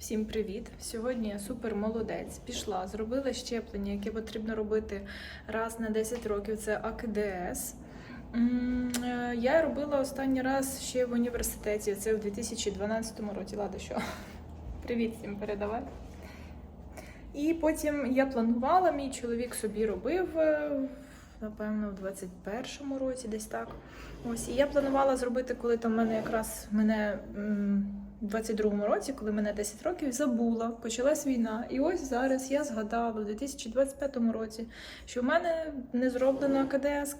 Всім привіт! Сьогодні я супер молодець. Пішла, зробила щеплення, яке потрібно робити раз на 10 років. Це АКДС. Е, Я робила останній раз ще в університеті. Це в 2012 році. Ладно, що? Привіт всім передавай. І потім я планувала, мій чоловік собі робив, е, напевно, в 21-му році, десь так. Ось, і я планувала зробити, коли там мене якраз мене 22-му році, коли мене 10 років, забула, почалась війна. І ось зараз я згадала в 2025 році, що в мене не зроблена АКДС.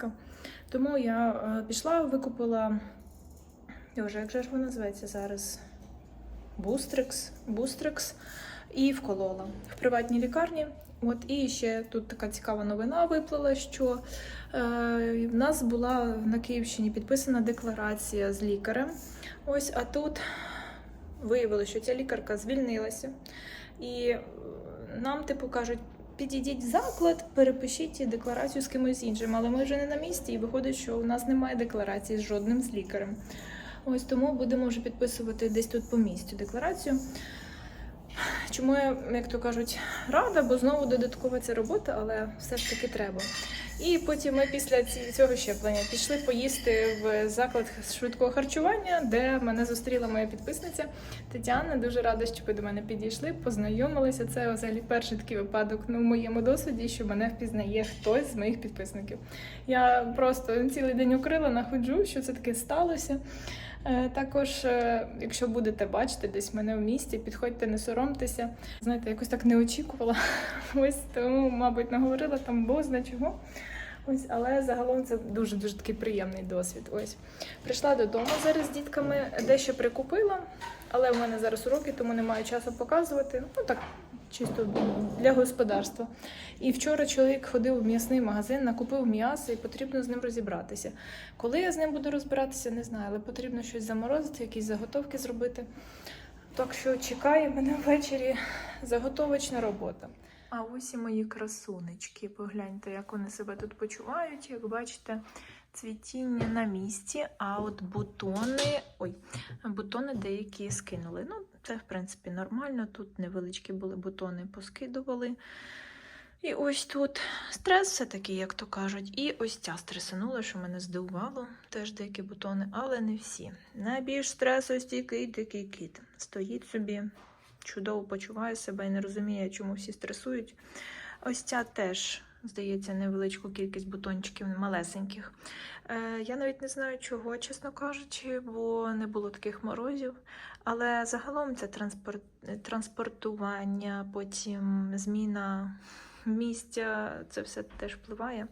Тому я е, пішла, викупила. Боже, як же ж вона називається зараз? Бустрикс. Бустрикс і вколола в приватній лікарні. От і ще тут така цікава новина виплила, що е, в нас була на Київщині підписана декларація з лікарем. Ось, а тут виявилося, що ця лікарка звільнилася. І е, нам, типу, кажуть, підійдіть в заклад, перепишіть декларацію з кимось іншим. Але ми вже не на місці, і виходить, що у нас немає декларації з жодним з лікарем. Ось тому будемо вже підписувати десь тут по місцю декларацію. Чому я, як то кажуть, рада, бо знову додаткова ця робота, але все ж таки треба. І потім ми після цього щеплення пішли поїсти в заклад швидкого харчування, де мене зустріла моя підписниця Тетяна. Дуже рада, що ви до мене підійшли, познайомилися. Це взагалі перший такий випадок ну, в моєму досвіді, що мене впізнає хтось з моїх підписників. Я просто цілий день укрила, находжу, що це таке сталося. Е, Також, е, якщо будете бачити десь мене в місті, підходьте, не соромтеся. Знаєте, якось так не очікувала. Ось тому, мабуть, наговорила там бозна чого. Ось, але загалом це дуже дуже такий приємний досвід. Ось прийшла додому зараз з дітками, дещо прикупила, але в мене зараз уроки, тому немає часу показувати. Ну так, чисто для господарства. І вчора чоловік ходив в м'ясний магазин, накупив м'ясо, і потрібно з ним розібратися. Коли я з ним буду розбиратися, не знаю, але потрібно щось заморозити, якісь заготовки зробити. Так що чекає мене ввечері заготовочна робота. А ось і мої красунечки. Погляньте, як вони себе тут почувають. Як бачите, цвітіння на місці, а от бутони. Ой, бутони деякі скинули. Ну, це, в принципі, нормально. Тут невеличкі були бутони, поскидували. І ось тут стрес все-таки, як то кажуть. І ось ця стресанула, що мене здивувало. Теж деякі бутони, але не всі. Найбільш стресостійкий дикий кіт. Стоїть собі, чудово почуває себе і не розуміє, чому всі стресують. Ось ця теж, здається, невеличку кількість бутончиків малесеньких. Е, я навіть не знаю, чого, чесно кажучи, бо не було таких морозів. Але загалом це транспорт, транспортування, потім зміна місця, це все теж впливає.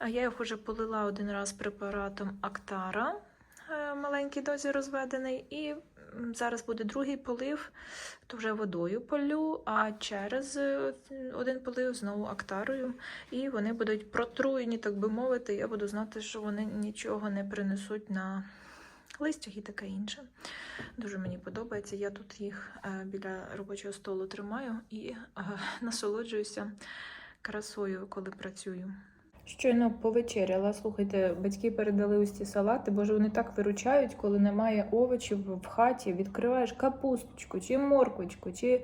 Я їх вже полила один раз препаратом Актара, е, маленькій дозі розведений, і зараз буде другий полив, то вже водою полю, а через е, один полив знову актарою. І вони будуть протруєні, так би мовити. Я буду знати, що вони нічого не принесуть на листях і таке інше. Дуже мені подобається. Я тут їх е, біля робочого столу тримаю і е, насолоджуюся красою, коли працюю. Щойно повечеряла. Слухайте, батьки передали ось ці салати, боже, вони так виручають, коли немає овочів в хаті. Відкриваєш капусточку, чи морквочку, чи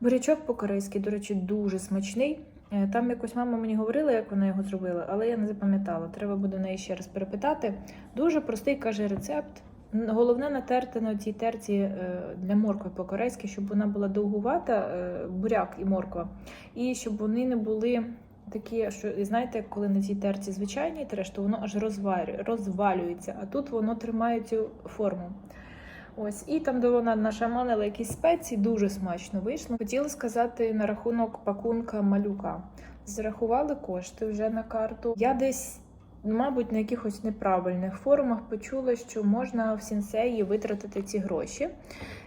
бурячок по-корейськи, до речі, дуже смачний. Е, Там якось мама мені говорила, як вона його зробила, але я не запам'ятала. Треба буде неї ще раз перепитати. Дуже простий каже рецепт. Головне натерти на цій терці е, для моркви по-корейськи, щоб вона була довгувата, е, буряк і морква, і щоб вони не були такі, що знаєте, коли на цій терці звичайній треш, то воно аж розвалюється, а тут воно тримає цю форму. Ось, і там, де вона нашаманила якісь спеції, дуже смачно вийшло. Хотіла сказати на рахунок пакунка малюка. Зарахували кошти вже на карту. Я десь, мабуть, на якихось неправильних форумах почула, що можна в сінсеї витратити ці гроші.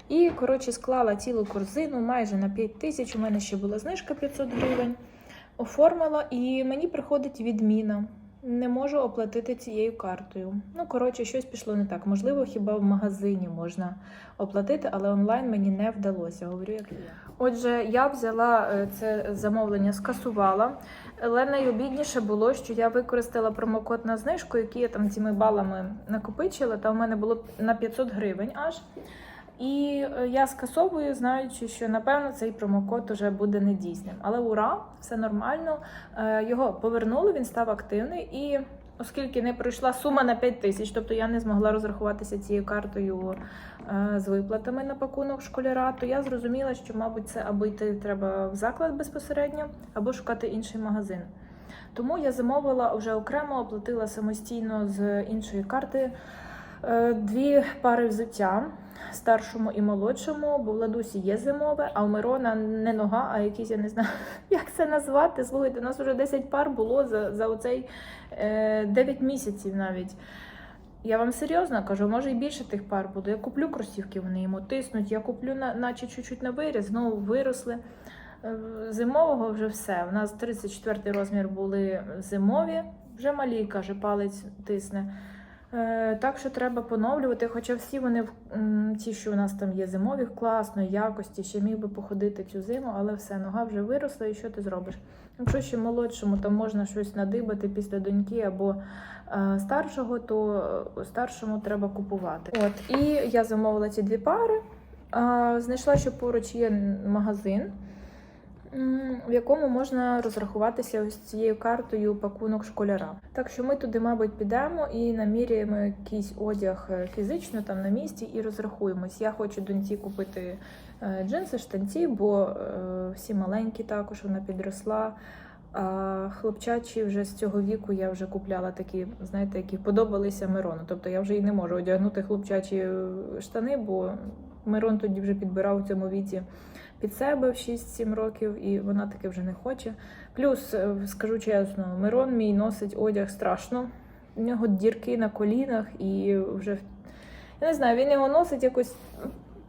І, коротше, склала цілу корзину майже на 5 тисяч. У мене ще була знижка 500 гривень. Оформила, і мені приходить відміна. Не можу оплатити цією картою. Ну, коротше, щось пішло не так. Можливо, хіба в магазині можна оплатити, але онлайн мені не вдалося. Говорю, як є. Отже, я взяла е, це замовлення, скасувала. Але найобідніше було, що я використала промокод на знижку, який я там цими балами накопичила. Та в мене було на 500 гривень аж. І е, я скасовую, знаючи, що напевно цей промокод вже буде недійсним. Але ура, все нормально. Е, Його повернули, він став активний. І оскільки не пройшла сума на 5 тисяч, тобто я не змогла розрахуватися цією картою е, з виплатами на пакунок школяра, то я зрозуміла, що, мабуть, це або йти треба в заклад безпосередньо, або шукати інший магазин. Тому я замовила вже окремо, оплатила самостійно з іншої карти дві пари взуття старшому і молодшому, бо в Ладусі є зимове, а у Мирона не нога, а якийсь, я не знаю, як це назвати. Слухайте, у нас вже 10 пар було за, за оцей е, 9 місяців навіть. Я вам серйозно кажу, може і більше тих пар буде. Я куплю кросівки, вони йому тиснуть. Я куплю на, наче чуть-чуть на виріз, знову виросли. Е, Зимового вже все. У нас 34 розмір були зимові, вже малі, каже, палець тисне. Е, Так що треба поновлювати, хоча всі вони м, ті, що у нас там є зимові, класної якості, ще міг би походити цю зиму, але все, нога вже виросла, і що ти зробиш? Якщо ще молодшому, там можна щось надибати після доньки або е, старшого, то е, старшому треба купувати. От, і я замовила ці дві пари. Е, знайшла, що поруч є магазин. В якому можна розрахуватися ось цією картою пакунок школяра. Так що ми туди, мабуть, підемо і наміряємо якийсь одяг е, фізично там на місці і розрахуємось. Я хочу доньці купити е, джинси, штанці, бо е, всі маленькі також вона підросла. А хлопчачі вже з цього віку я вже купляла такі, знаєте, які подобалися Мирону. Тобто я вже і не можу одягнути хлопчачі штани, бо Мирон тоді вже підбирав у цьому віці під себе в 6-7 років, і вона таки вже не хоче. Плюс, е, скажу чесно, Мирон мій носить одяг страшно. У нього дірки на колінах, і вже я не знаю, він його носить якось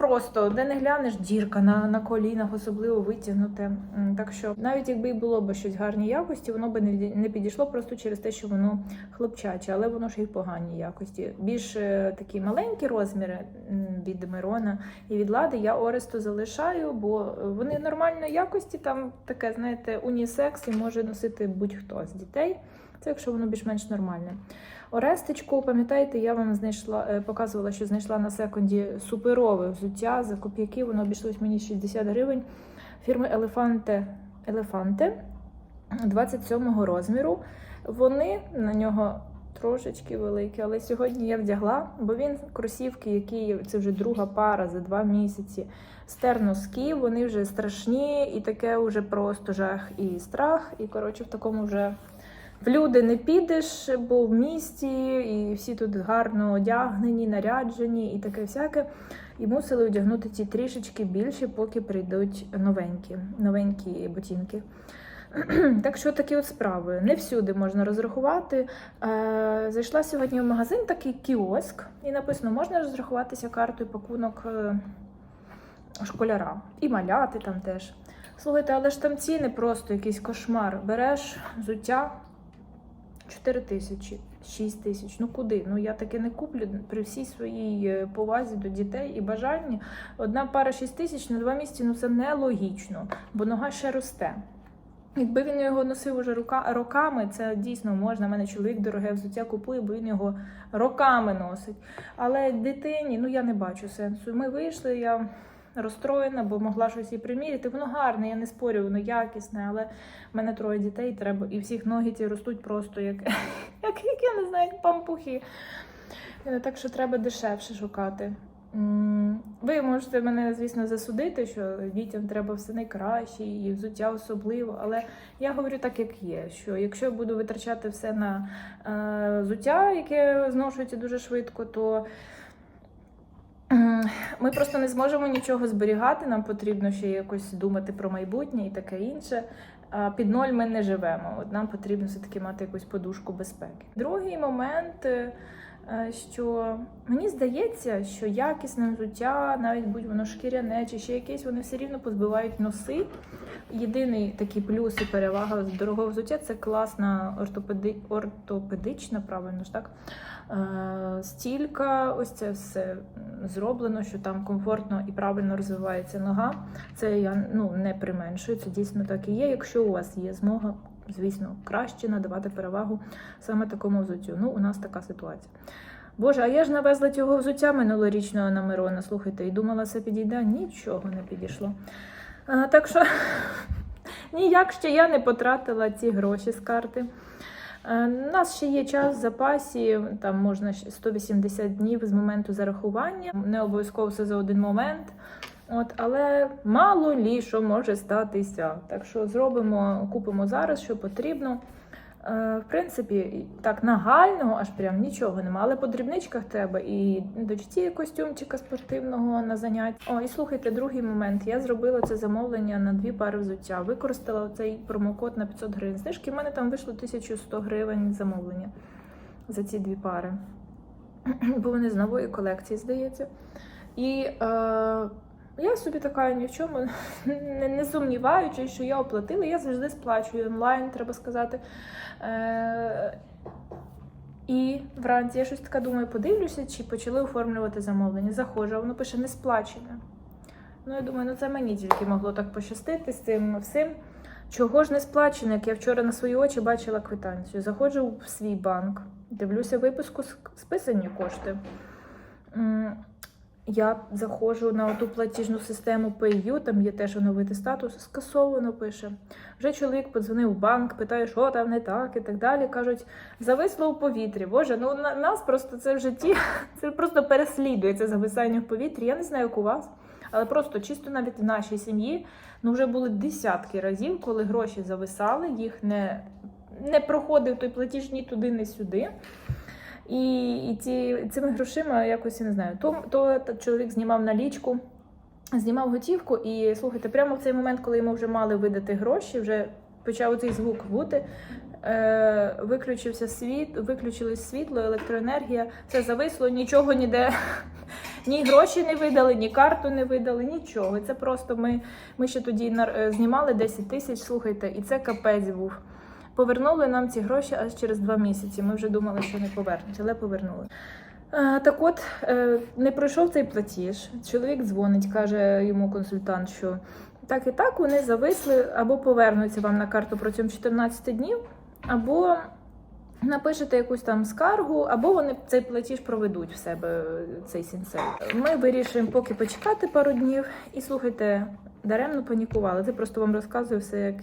просто, де не глянеш, дірка на, на колінах, особливо витягнуте. Так що навіть якби було б щось гарній якості, воно би не, не підійшло просто через те, що воно хлопчаче, але воно ж і в поганій якості. Більш е, такі маленькі розміри від Мирона і від лади я Оресту залишаю, бо вони нормальної якості, там таке, знаєте, унісекс і може носити будь-хто з дітей. Це якщо воно більш-менш нормальне. Орестечку, пам'ятаєте, я вам знайшла, е, показувала, що знайшла на секунді суперове взуття за копійки. Воно обійшлось мені 60 гривень. Фірми Елефанте Елефанте 27 розміру. Вони на нього трошечки великі, але сьогодні я вдягла, бо він кросівки, які це вже друга пара за два місяці. Стерноски, вони вже страшні, і таке вже просто жах і страх. І коротше, в такому вже в люди не підеш, бо в місті, і всі тут гарно одягнені, наряджені і таке всяке. І мусили одягнути ці трішечки більше, поки прийдуть новенькі, новенькі ботинки. Так що такі от справи. Не всюди можна розрахувати. Е, Зайшла сьогодні в магазин, такий кіоск, і написано, можна розрахуватися картою пакунок е, школяра. І маляти там теж. Слухайте, але ж там ціни просто якийсь кошмар. Береш взуття 4 тисячі, 6 тисяч. Ну куди? Ну я таке не куплю при всій своїй е, повазі до дітей і бажанні. Одна пара 6 тисяч на два місяці, ну це нелогічно, бо нога ще росте. Якби він його носив уже рука, роками, це дійсно можна. У мене чоловік дороге взуття купує, бо він його роками носить. Але дитині, ну я не бачу сенсу. Ми вийшли, я розстроєна, бо могла щось і приміряти. Воно гарне, я не спорю, воно якісне, але в мене троє дітей треба, і всіх ноги ці ростуть просто як, як, як я не знаю, пампухи. Е, Так що треба дешевше шукати. Ви можете мене, звісно, засудити, що дітям треба все найкраще і взуття особливо. Але я говорю так, як є. Що якщо я буду витрачати все на е, взуття, яке зношується дуже швидко, то ми просто не зможемо нічого зберігати. Нам потрібно ще якось думати про майбутнє і таке інше. Під ноль ми не живемо. От нам потрібно все-таки мати якусь подушку безпеки. Другий момент. е, е, Що мені здається, що якісне взуття, навіть будь воно шкіряне чи ще якесь, вони все рівно позбивають носи. Єдиний такий плюс і перевага дорогого взуття це класна ортопеди... ортопедична, правильно ж так? Е, Стілька, ось це все зроблено, що там комфортно і правильно розвивається нога. Це я ну, не применшую, це дійсно так і є. Якщо у вас є змога, звісно, краще надавати перевагу саме такому взуттю. Ну, у нас така ситуація. Боже, а я ж навезла цього взуття минулорічного на Мирона, слухайте, і думала, це підійде. Нічого не підійшло. А, так що ніяк ще я не потратила ці гроші з карти. Е, У нас ще є час в запасі, там можна 180 днів з моменту зарахування. Не обов'язково все за один момент. От, але мало лі що може статися. Так що зробимо, купимо зараз, що потрібно. Е, В принципі, так нагального аж прям нічого нема, але по дрібничках треба і дочці костюмчика спортивного на заняття. О, і слухайте, другий момент. Я зробила це замовлення на дві пари взуття. Використала цей промокод на 500 гривень. Знижки в мене там вийшло 1100 гривень замовлення за ці дві пари. Бо вони з нової колекції, здається. І е, я собі така ні в чому не, не сумніваючись, що я оплатила, я завжди сплачую онлайн, треба сказати. Е, і вранці я щось така думаю, подивлюся, чи почали оформлювати замовлення. Заходжу, а воно пише не сплачене. Ну, я думаю, ну це мені тільки могло так пощастити з цим всім. Чого ж не сплачено, як я вчора на свої очі бачила квитанцію. Заходжу в свій банк, дивлюся виписку, списані кошти. Я заходжу на ту платіжну систему PayU, там є теж оновити статус, скасовано пише. Вже чоловік подзвонив в банк, питає, що там не так і так далі. Кажуть, зависло у повітрі. Боже, ну на нас просто це в житті, це просто переслідує це зависання в повітрі. Я не знаю, як у вас, але просто чисто навіть в нашій сім'ї ну вже були десятки разів, коли гроші зависали, їх не, не проходив той платіж ні туди, ні сюди. І, і ці, цими грошима якось я не знаю. То, то та- чоловік знімав налічку, знімав готівку, і слухайте, прямо в цей момент, коли йому вже мали видати гроші, вже почав цей звук бути. Е, виключився світ, виключилось світло, електроенергія, все зависло, нічого ніде. Ні гроші не видали, ні карту не видали, нічого. Це просто ми, ми ще тоді е, знімали 10 тисяч, слухайте, і це капець був. Повернули нам ці гроші аж через два місяці. Ми вже думали, що не повернуть, але повернули. Так от, е, не пройшов цей платіж. Чоловік дзвонить, каже йому консультант, що так і так вони зависли або повернуться вам на карту протягом 14 днів, або напишете якусь там скаргу, або вони цей платіж проведуть в себе цей сінцей. Ми вирішуємо поки почекати пару днів і слухайте, даремно панікували. Це просто вам розказую все, як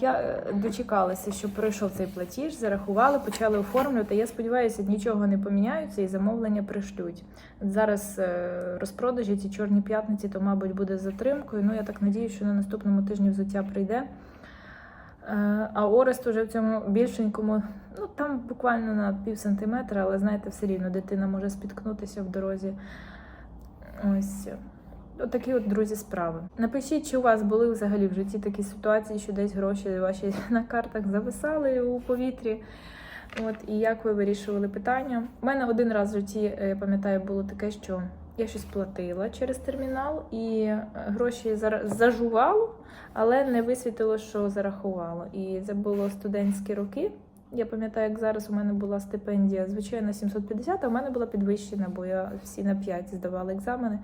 Я дочекалася, що пройшов цей платіж, зарахували, почали оформлювати. Я сподіваюся, нічого не поміняються і замовлення пришлють. Зараз е, розпродажі ці чорні п'ятниці, то, мабуть, буде затримкою. Ну, я так надію, що на наступному тижні взуття прийде. Е, А Орест уже в цьому більшенькому, ну там буквально на пів сантиметра, але знаєте, все рівно дитина може спіткнутися в дорозі. Ось. Отакі от, друзі, справи. Напишіть, чи у вас були взагалі в житті такі ситуації, що десь гроші ваші на картах зависали у повітрі. От, і як ви вирішували питання? У мене один раз в житті, е, я пам'ятаю, було таке, що я щось платила через термінал, і е, гроші зажувало, але не висвітило, що зарахувало. І це було студентські роки. Я пам'ятаю, як зараз у мене була стипендія, звичайно, 750, а у мене була підвищена, бо я всі на 5 здавала екзамени.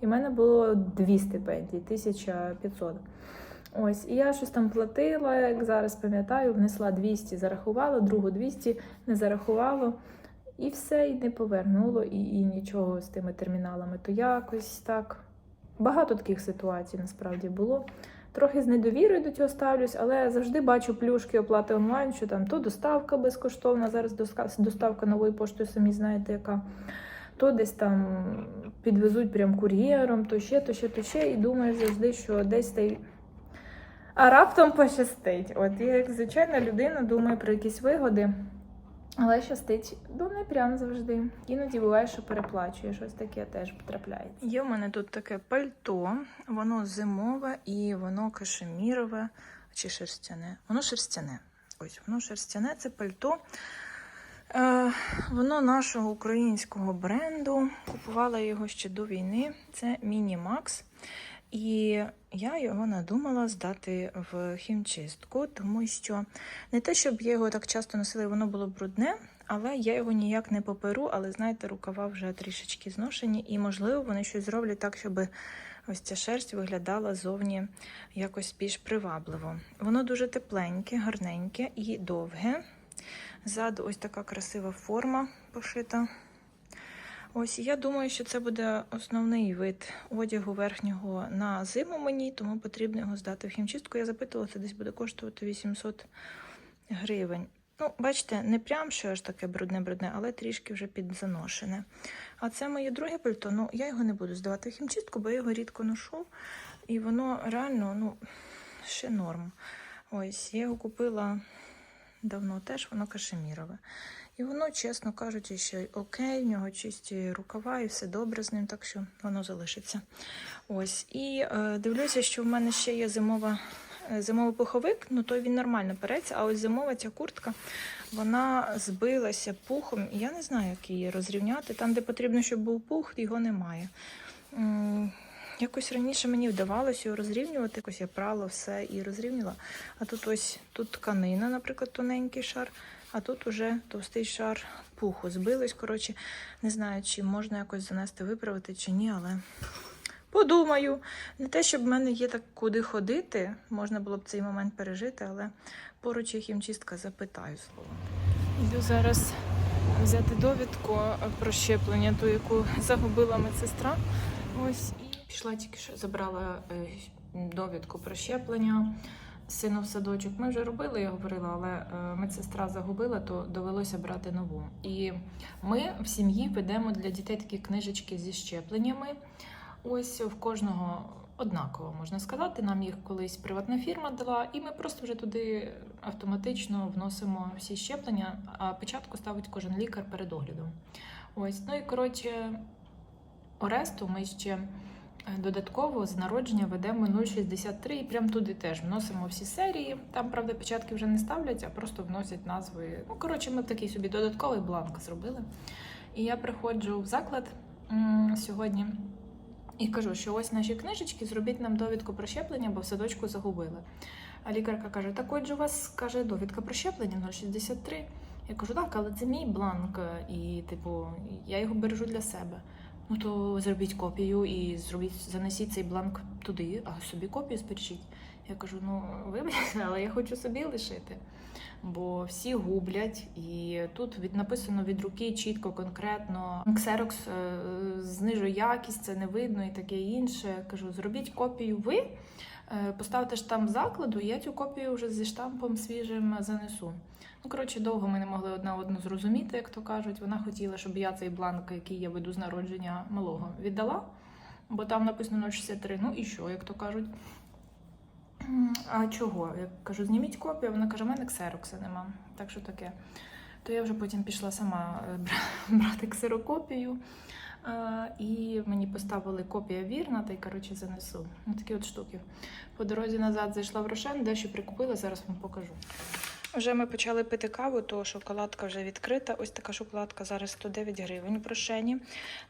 І в мене було дві стипендії, 1500. Ось, і я щось там платила, як зараз пам'ятаю, внесла 200, зарахувала, другу 200 не зарахувало. І все, і не повернуло, і, і нічого з тими терміналами. То якось так. Багато таких ситуацій насправді було. Трохи з недовірою до цього ставлюсь, але завжди бачу плюшки оплати онлайн, що там то доставка безкоштовна, зараз доставка новою поштою, самі знаєте, яка то десь там підвезуть прям кур'єром, то ще, то ще, то ще, і думаєш завжди, що десь та А раптом пощастить. От я, як звичайна людина, думаю про якісь вигоди, але щастить, ну не прям завжди. Іноді буває, що переплачує, щось таке теж потрапляється. Є в мене тут таке пальто, воно зимове і воно кашемірове чи шерстяне. Воно шерстяне. Ось воно шерстяне, це пальто. Е, воно нашого українського бренду. Купувала його ще до війни. Це Мінімакс. І я його надумала здати в хімчистку, тому що не те, щоб я його так часто носила, воно було брудне, але я його ніяк не поперу. Але знаєте, рукава вже трішечки зношені, і можливо вони щось зроблять так, щоб ось ця шерсть виглядала зовні якось більш привабливо. Воно дуже тепленьке, гарненьке і довге. Ззаду ось така красива форма пошита. Ось я думаю, що це буде основний вид одягу верхнього на зиму мені, тому потрібно його здати в хімчистку. Я запитувала, це десь буде коштувати 800 гривень. Ну, бачите, не прям що аж таке брудне-брудне, але трішки вже підзаношене. А це моє друге пальто. Ну, я його не буду здавати в хімчистку, бо я його рідко ношу. І воно реально, ну, ще норм. Ось, я його купила давно теж, воно кашемірове. І воно, чесно кажучи, ще окей, в нього чисті рукава і все добре з ним, так що воно залишиться. Ось. І е, дивлюся, що в мене ще є зимова, е, зимовий пуховик, ну той він нормально переться, а ось зимова ця куртка, вона збилася пухом, я не знаю, як її розрівняти. Там, де потрібно, щоб був пух, його немає. Якось раніше мені вдавалося його розрівнювати, якось я прала все і розрівняла. А тут ось тут тканина, наприклад, тоненький шар, а тут уже товстий шар пуху. Збилось, коротше, не знаю, чи можна якось занести, виправити чи ні, але подумаю. Не те, щоб в мене є так куди ходити, можна було б цей момент пережити, але поруч є хімчистка, запитаю слово. Йду зараз взяти довідку про щеплення, ту, яку загубила медсестра. Ось пішла тільки що забрала е, довідку про щеплення. Сину в садочок ми вже робили, я говорила, але е, медсестра загубила, то довелося брати нову. І ми в сім'ї ведемо для дітей такі книжечки зі щепленнями. Ось в кожного однаково можна сказати. Нам їх колись приватна фірма дала, і ми просто вже туди автоматично вносимо всі щеплення, а печатку ставить кожен лікар перед оглядом. Ось, ну і коротше, Оресту ми ще додатково з народження ведемо 063 і прям туди теж вносимо всі серії. Там, правда, печатки вже не ставлять, а просто вносять назви. Ну, коротше, ми такий собі додатковий бланк зробили. І я приходжу в заклад сьогодні і кажу, що ось наші книжечки, зробіть нам довідку про щеплення, бо в садочку загубили. А лікарка каже: так отже, у вас каже довідка про щеплення 063. Я кажу, так, але це мій бланк, і, типу, я його бережу для себе. Ну то зробіть копію і зробіть, занесіть цей бланк туди, а собі копію збережіть. Я кажу: ну вибачте, але я хочу собі лишити. Бо всі гублять, і тут від написано від руки чітко, конкретно. Ксерокс е, знижує якість, це не видно і таке інше. Кажу, зробіть копію ви, е, поставте штамп закладу, і я цю копію вже зі штампом свіжим занесу. Ну, коротше, довго ми не могли одна одну зрозуміти, як то кажуть. Вона хотіла, щоб я цей бланк, який я веду з народження малого, віддала, бо там написано 063. Ну і що, як то кажуть. А чого? Я кажу, зніміть копію, вона каже, в мене ксерокса нема. Так що таке. То я вже потім пішла сама е, брати ксерокопію. І мені поставили копія вірна, та й коротше занесу. Ну, такі от штуки. По дорозі назад зайшла в Рошен, дещо прикупила, зараз вам покажу. Вже ми почали пити каву, то шоколадка вже відкрита. Ось така шоколадка зараз 109 гривень в Рошені.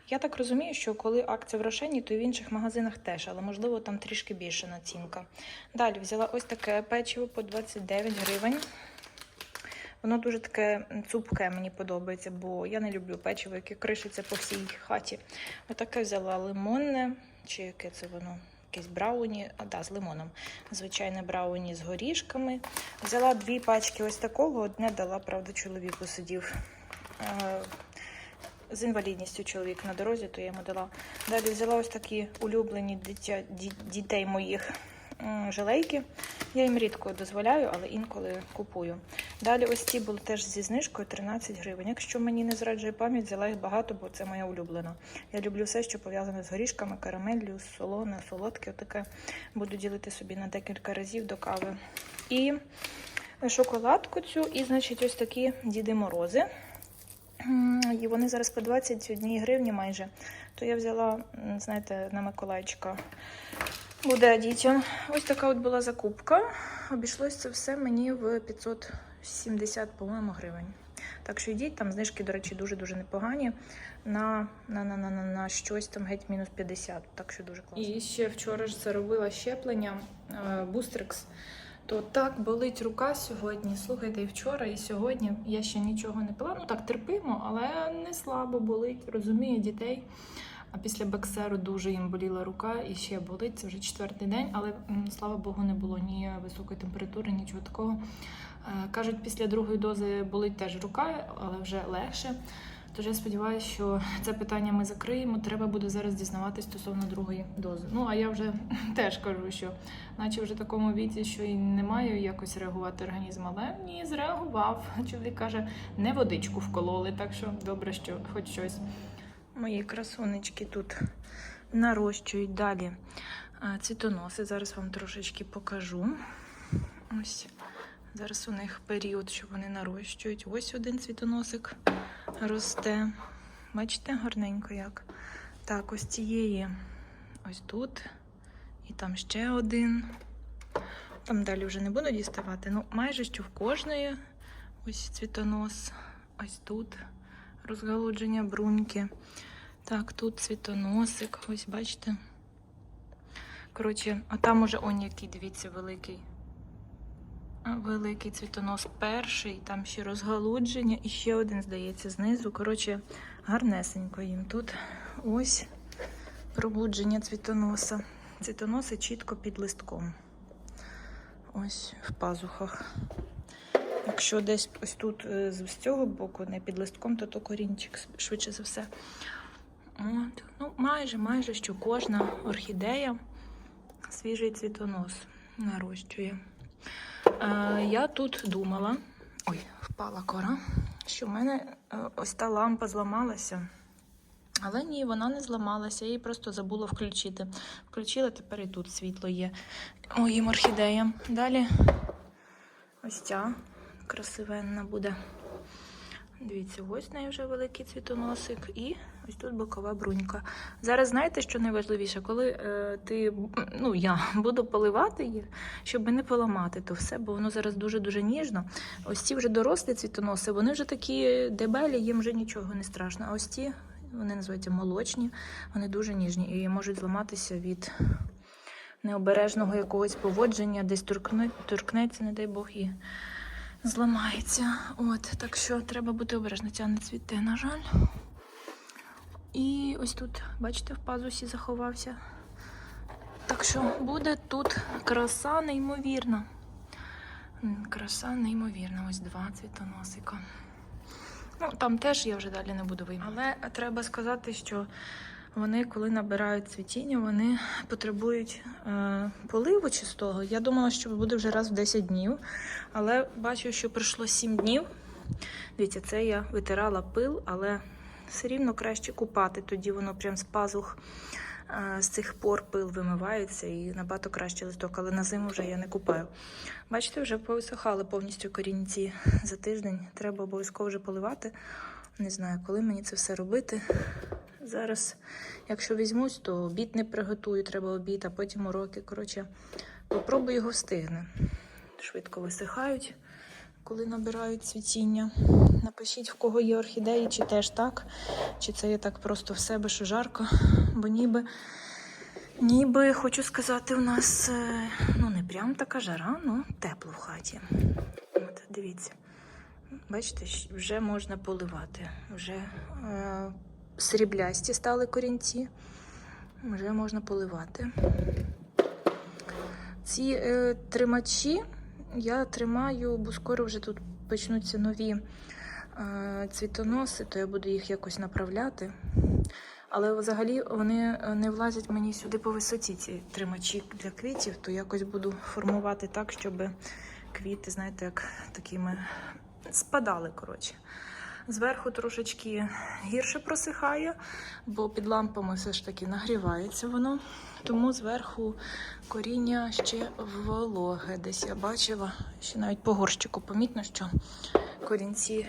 Я так розумію, що коли акція в Рошені, то і в інших магазинах теж, але можливо там трішки більше націнка. Далі взяла ось таке печиво по 29 гривень. Воно дуже таке цупке, мені подобається, бо я не люблю печиво, яке кришиться по всій хаті. Отаке взяла лимонне, чи яке це воно? Якесь брауні, а да, з лимоном. Звичайне брауні з горішками. Взяла дві пачки ось такого, одне дала, правда, чоловіку сидів. Е, З інвалідністю чоловік на дорозі, то я йому дала. Далі взяла ось такі улюблені дитя, дітей моїх желейки. Я їм рідко дозволяю, але інколи купую. Далі ось ці були теж зі знижкою 13 гривень. Якщо мені не зраджує пам'ять, взяла їх багато, бо це моя улюблена. Я люблю все, що пов'язане з горішками, карамеллю, солоне, солодке. Отаке буду ділити собі на декілька разів до кави. І шоколадку цю, і, значить, ось такі Діди Морози. І вони зараз по 21 гривні майже. То я взяла, знаєте, на Миколайчика. Буде дітям. Ось така от була закупка. Обійшлось це все мені в 570, по-моєму, гривень. Так що йдіть, там знижки, до речі, дуже-дуже непогані. На, на, на, на, на, на щось там геть мінус 50, так що дуже класно. І ще вчора ж заробила щеплення е, Бустрикс. То так болить рука сьогодні. Слухайте, і вчора, і сьогодні я ще нічого не пила. Ну так терпимо, але не слабо болить. Розумію дітей. А після боксеру дуже їм боліла рука і ще болить. Це вже четвертий день, але слава Богу, не було ні високої температури, нічого такого. Е, Кажуть, після другої дози болить теж рука, але вже легше. Тож я сподіваюся, що це питання ми закриємо. Треба буде зараз дізнаватись стосовно другої дози. Ну а я вже теж кажу, що наче вже в такому віці, що і не маю якось реагувати організм, але ні, зреагував. Чоловік каже, не водичку вкололи, так що добре, що хоч щось. Мої красунечки тут нарощують далі цвітоноси. Зараз вам трошечки покажу. Ось зараз у них період, що вони нарощують. Ось один цвітоносик росте. Бачите, гарненько як. Так, ось цієї, ось тут. І там ще один. Там далі вже не буду діставати. Ну, майже що в кожної ось цвітонос, ось тут розгалудження бруньки. Так, тут цвітоносик, ось бачите. Коротше, а там уже он який, дивіться, великий. Великий цвітонос перший, там ще розгалудження, і ще один, здається, знизу. Коротше, гарнесенько їм тут. Ось пробудження цвітоноса. Цвітоноси чітко під листком. Ось в пазухах. Якщо десь ось тут е, з з цього боку, не під листком, то то корінчик швидше за все. От. Ну, майже, майже що кожна орхідея свіжий цвітонос нарощує. Е, я тут думала, ой, впала кора, що в мене е, ось та лампа зламалася. Але ні, вона не зламалася, я її просто забула включити. Включила, тепер і тут світло є моїм орхідеям. Далі ось ця красивенна буде. Дивіться, ось неї вже великий цвітоносик, і ось тут бокова брунька. Зараз знаєте, що найважливіше, коли е, ти, ну я буду поливати їх, щоб не поламати то все, бо воно зараз дуже-дуже ніжно. Ось ці вже дорослі цвітоноси, вони вже такі дебелі, їм вже нічого не страшно. А ось ці, вони називаються молочні, вони дуже ніжні і можуть зламатися від необережного якогось поводження, десь торкне, торкнеться, не дай Бог, і зламається. От, так що треба бути обережно. Ця не цвіте, на жаль. І ось тут, бачите, в пазусі заховався. Так що буде тут краса неймовірна. Краса неймовірна. Ось два цвітоносика. Ну, там теж я вже далі не буду виймати. Але треба сказати, що вони, коли набирають цвітіння, вони потребують е, поливу чистого. Я думала, що буде вже раз в 10 днів, але бачу, що пройшло 7 днів. Дивіться, це я витирала пил, але все рівно краще купати. Тоді воно прям з пазух е, з цих пор пил вимивається і набагато краще листок, але на зиму вже я не купаю. Бачите, вже повисохали повністю корінці за тиждень. Треба обов'язково вже поливати. Не знаю, коли мені це все робити. Зараз, якщо візьмусь, то обід не приготую, треба обід, а потім уроки. Коротше, попробую його встигне. Швидко висихають, коли набирають цвітіння. Напишіть, в кого є орхідеї, чи теж так, чи це є так просто в себе, що жарко, бо ніби. Ніби хочу сказати, у нас е, ну не прям така жара, ну тепло в хаті. От, дивіться. Бачите, вже можна поливати. Вже е, сріблясті стали корінці. Вже можна поливати. Ці е, тримачі я тримаю, бо скоро вже тут почнуться нові цвітоноси, то я буду їх якось направляти. Але взагалі вони е, не влазять мені сюди по висоті, ці тримачі для квітів, то якось буду формувати так, щоб квіти, знаєте, як такими спадали, коротше. Зверху трошечки гірше просихає, бо під лампами все ж таки нагрівається воно. Тому зверху коріння ще вологе. Десь я бачила, ще навіть по горщику помітно, що корінці.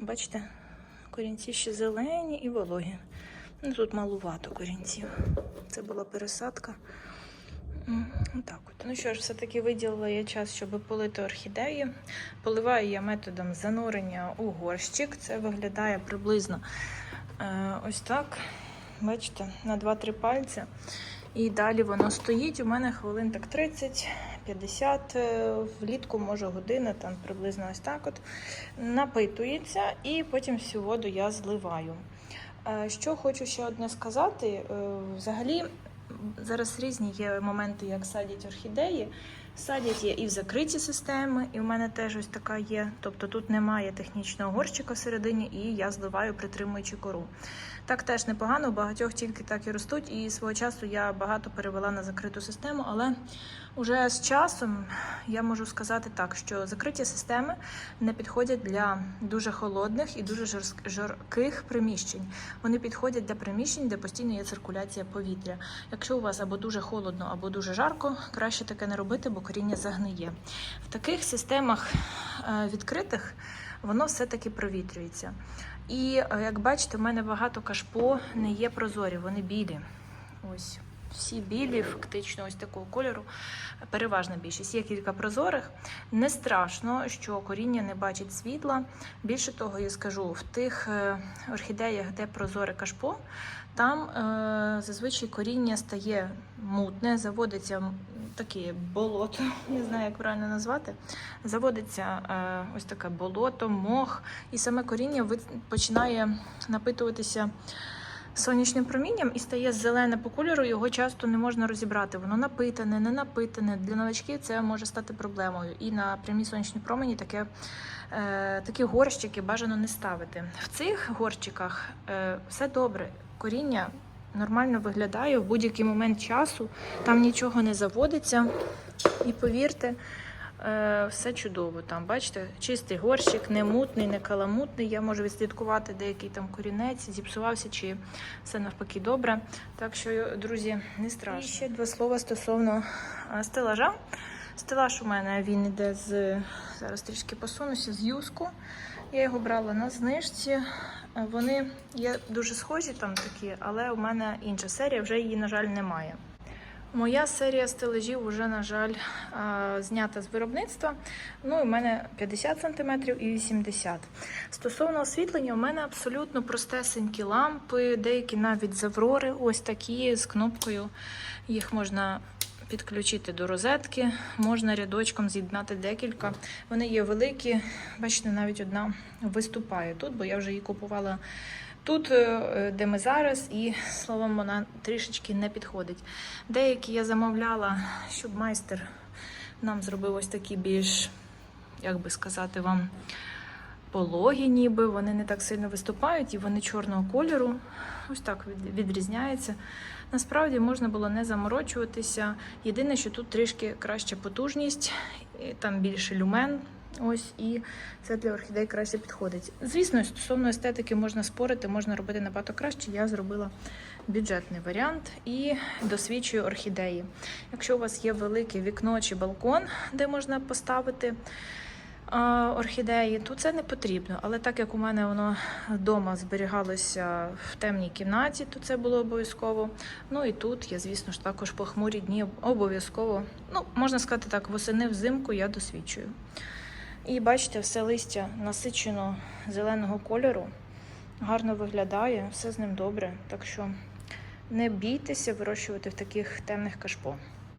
Бачите, корінці ще зелені і вологі. Ну, Тут малувато корінців. Це була пересадка. Отак от. Ну що ж, все-таки виділила я час, щоб полити орхідеї. Поливаю я методом занурення у горщик. Це виглядає приблизно е, ось так. Бачите, на 2-3 пальці. І далі воно стоїть. У мене хвилин так 30. 50, е, влітку, може, година, там приблизно ось так от напитується, і потім всю воду я зливаю. Е, що хочу ще одне сказати, е, взагалі зараз різні є моменти, як садять орхідеї. Садять є і в закриті системи, і в мене теж ось така є. Тобто тут немає технічного горщика всередині, і я зливаю, притримуючи кору. Так теж непогано, багатьох тільки так і ростуть. І свого часу я багато перевела на закриту систему, але уже з часом я можу сказати так, що закриті системи не підходять для дуже холодних і дуже жорст- жарких приміщень. Вони підходять для приміщень, де постійно є циркуляція повітря. Якщо у вас або дуже холодно, або дуже жарко, краще таке не робити, бо коріння загниє. В таких системах е, відкритих воно все-таки провітрюється. І е, як бачите, в мене багато кашпо не є прозорі, вони білі. Ось. Всі білі, фактично, ось такого кольору. Переважна більшість. Є кілька прозорих. Не страшно, що коріння не бачить світла. Більше того, я скажу, в тих е, орхідеях, де прозоре кашпо, там е, зазвичай коріння стає мутне, заводиться таке болото, не знаю, як правильно назвати. Заводиться е, ось таке болото, мох, і саме коріння починає напитуватися сонячним промінням і стає зелене по кольору, його часто не можна розібрати. Воно напитане, не напитане. Для новачків це може стати проблемою. І на прямі сонячні промені таке, е, такі горщики бажано не ставити. В цих горщиках е, все добре. Коріння нормально виглядає в будь-який момент часу, там нічого не заводиться. І повірте, Все чудово там. Бачите, чистий горщик, не мутний, не каламутний. Я можу відслідкувати деякий там корінець, зіпсувався чи все навпаки добре. Так що, друзі, не страшно. І ще два слова стосовно е, стелажа. Стелаж у мене він іде з зараз трішки посунуся з юску. Я його брала на знижці. Е, Вони є дуже схожі там такі, але у мене інша серія, вже її, на жаль, немає. Моя серія стележів вже, на жаль, знята з виробництва. Ну, у мене 50 см і 80 Стосовно освітлення, у мене абсолютно простесенькі лампи, деякі навіть з Аврори, ось такі з кнопкою. Їх можна підключити до розетки, можна рядочком з'єднати декілька. Вони є великі, бачите, навіть одна виступає тут, бо я вже її купувала тут, е, де ми зараз, і словом, вона трішечки не підходить. Деякі я замовляла, щоб майстер нам зробив ось такі більш, як би сказати вам, пологі, ніби вони не так сильно виступають і вони чорного кольору. Ось так відрізняється. Насправді можна було не заморочуватися. Єдине, що тут трішки краща потужність, там більше люмен. Ось і це для орхідей краще підходить. Звісно, стосовно естетики можна спорити, можна робити набагато краще. Я зробила бюджетний варіант і досвідчую орхідеї. Якщо у вас є велике вікно чи балкон, де можна поставити орхідеї, то це не потрібно. Але так як у мене воно вдома зберігалося в темній кімнаті, то це було обов'язково. Ну і тут я, звісно ж, також по хмурі дні обов'язково. Ну, можна сказати так, восени взимку я досвідчую. І бачите, все листя насичено зеленого кольору, гарно виглядає, все з ним добре. Так що не бійтеся вирощувати в таких темних кашпо.